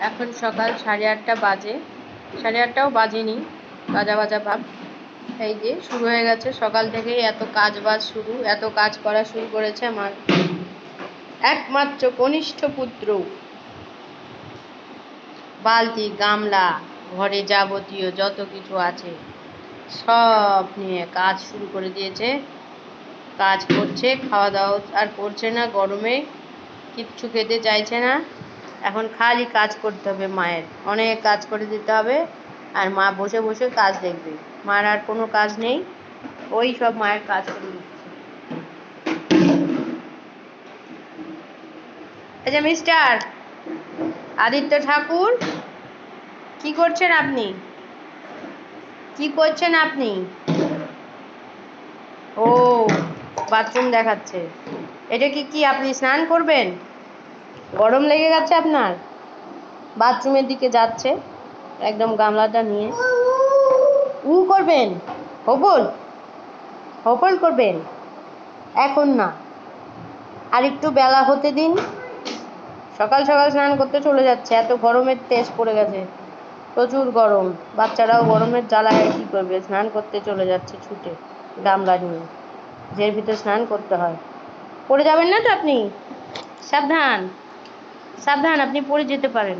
এখন সকাল সাড়ে আটটা বাজে। সাড়ে আটটাও বাজেনি, বাজা বাজা ভাব। এই যে, শুরু হয়ে গেছে সকাল থেকেই এত কাজ বাজ শুরু, এত কাজ করা শুরু করেছে আমার। একমাত্র কনিষ্ঠ পুত্র। বালতি, গামলা, ঘরে যাবতীয় যত কিছু আছে, সব নিয়ে কাজ শুরু করে দিয়েছে। কাজ করছে, খাওয়া দাওয়া আর করছে না, গরমে। কিচ্ছু খেতে চাইছে না। এখন খালি কাজ করতে হবে মায়ের। অনেক কাজ করে দিতে হবে আর মা বসে বসে কাজ দেখবে। মার আর কোনো কাজ নেই, ওই সব মায়ের কাজ করে দিচ্ছে। যে মিস্টার, আদিত্য ঠাকুর, কি করছেন আপনি? কি করছেন আপনি? ও বাথরুম দেখাচ্ছে। এটা কি কি আপনি স্নান করবেন? গরম লেগে গেছে আপনার? বাথরুমের দিকে যাচ্ছে, একদম গামলাটা নিয়ে। উ করবেন? হবল? হবল করবেন? এখন না। আর একটু বেলা হতে দিন। সকাল সকাল স্নান করতে চলে যাচ্ছে, এত গরমের তেজ পড়ে গেছে। প্রচুর গরম। বাচ্চারাও গরমের জ্বালায় কী করবে? স্নান করতে চলে যাচ্ছে ছুটে, গামলা নিয়ে। যের ভিতরে স্নান করতে হয়। পড়ে যাবেন না তো আপনি? সাবধান। সাবধান, আপনি পড়ে যেতে পারেন।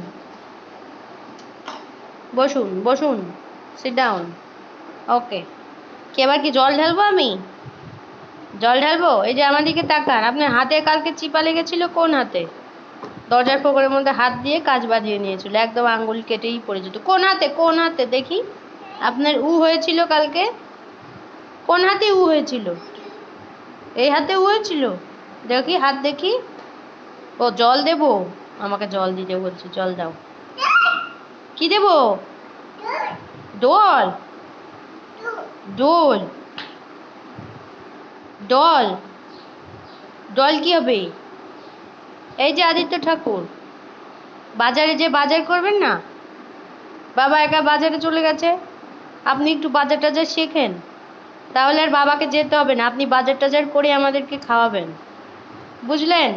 বসুন বসুন সিট ডাউন ওকে কি, এবার কি জল ঢালবো আমি? জল ঢালবো? এই যে আমার দিকে তাকান আপনার হাতে কালকে চিপা লেগেছিল, কোন হাতে? দরজার ফোকরের মধ্যে হাত দিয়ে কাজ বাঁধিয়ে নিয়েছিল, একদম আঙ্গুল কেটেই পড়ে যেত কোন হাতে কোন হাতে? দেখি। আপনার উ হয়েছিল কালকে? কোন হাতে উ হয়েছিল? এই হাতে উ হয়েছিল? দেখি, হাত দেখি। ও, জল দেবো? আমাকে জল দিতে বলছে, জল দাও। কি দেবো? ডল ডোল ডল ডল কি হবে? এই যে আদিত্য ঠাকুর, বাজারে যে বাজার করবেন না? বাবা একা বাজারে চলে গেছে। আপনি একটু বাজার টাজার শেখেন। তাহলে আর বাবাকে যেতে হবে না। আপনি বাজার টাজার করে আমাদেরকে খাওয়াবেন। বুঝলেন?